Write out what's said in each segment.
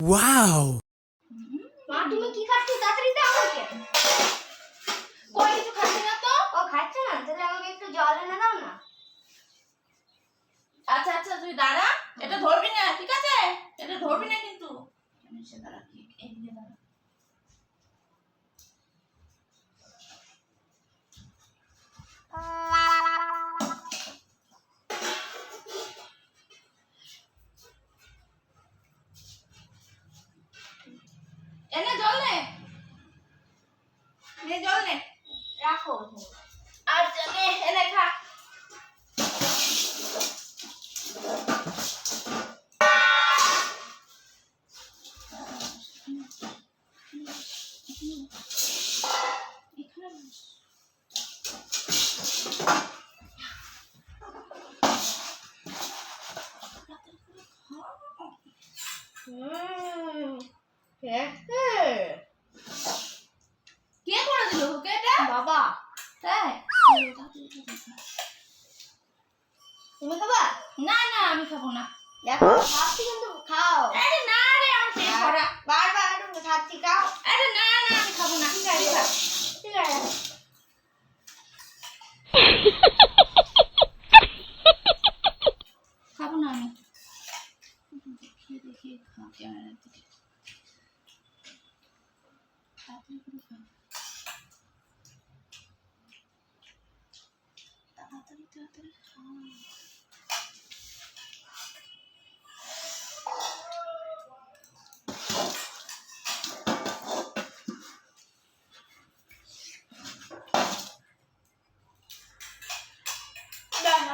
Wow! মা তুমি কি খাচ্ছো? তাড়াতাড়ি দাও আমাকে। কই কিছু খাচ্ছি না তো? ও খাচ্ছে না তাহলে আমাকে একটু জল এনে দাও না। আচ্ছা আচ্ছা তুই দাঁড়া। এটা ধরবি না ঠিক আছে? এটা ধরবি না কিন্তু। কে করে দিল এটা বাবা তাই তুমি খাবা? না না আমি খাব না। দেখো খাচ্ছি কিন্তু খাও আরে না রে আমি বারবার খাচ্ছি খাও আরে না না আমি খাব না ঠিক আছে খা। ঠিক আছে খাব না আমি দেখি দেখি খা ক্যামেরার দিকে তাড়াতাড়ি। তাড়াতাড়ি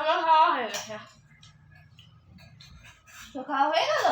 আমার খাওয়া হয়ে গেছে তো খাওয়া হয়ে গেল